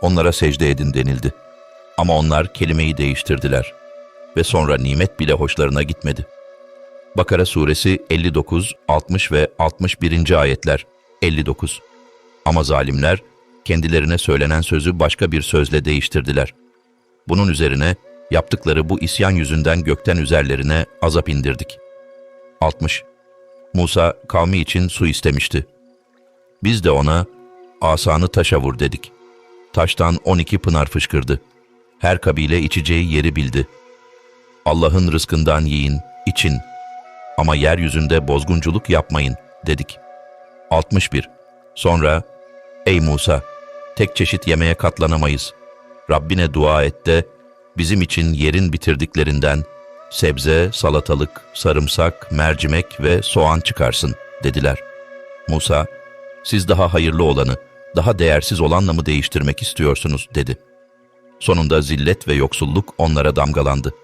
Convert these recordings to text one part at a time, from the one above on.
onlara secde edin denildi. Ama onlar kelimeyi değiştirdiler ve sonra nimet bile hoşlarına gitmedi. Bakara suresi 59, 60 ve 61. ayetler 59. Ama zalimler kendilerine söylenen sözü başka bir sözle değiştirdiler. Bunun üzerine yaptıkları bu isyan yüzünden gökten üzerlerine azap indirdik. 60. Musa kavmi için su istemişti. Biz de ona asanı taşa vur dedik. Taştan 12 pınar fışkırdı. Her kabile içeceği yeri bildi. Allah'ın rızkından yiyin, için. Ama yeryüzünde bozgunculuk yapmayın dedik. 61. Sonra, ey Musa, tek çeşit yemeğe katlanamayız. Rabbine dua et de bizim için yerin bitirdiklerinden sebze, salatalık, sarımsak, mercimek ve soğan çıkarsın dediler. Musa, siz daha hayırlı olanı, daha değersiz olanla mı değiştirmek istiyorsunuz dedi. Sonunda zillet ve yoksulluk onlara damgalandı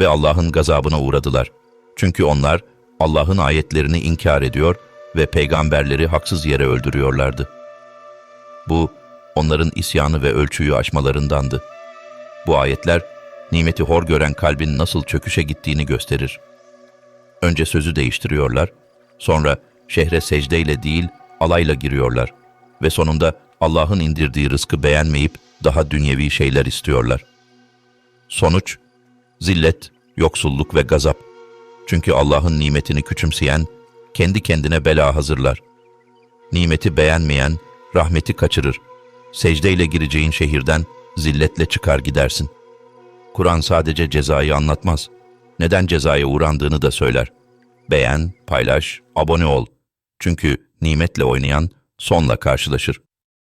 ve Allah'ın gazabına uğradılar. Çünkü onlar Allah'ın ayetlerini inkar ediyor ve peygamberleri haksız yere öldürüyorlardı. Bu onların isyanı ve ölçüyü aşmalarındandı. Bu ayetler nimeti hor gören kalbin nasıl çöküşe gittiğini gösterir. Önce sözü değiştiriyorlar, sonra şehre secdeyle değil alayla giriyorlar ve sonunda Allah'ın indirdiği rızkı beğenmeyip daha dünyevi şeyler istiyorlar. Sonuç, zillet, yoksulluk ve gazap. Çünkü Allah'ın nimetini küçümseyen, kendi kendine bela hazırlar. Nimeti beğenmeyen, rahmeti kaçırır. Secdeyle gireceğin şehirden zilletle çıkar gidersin. Kur'an sadece cezayı anlatmaz. Neden cezaya uğrandığını da söyler. Beğen, paylaş, abone ol. Çünkü nimetle oynayan sonla karşılaşır.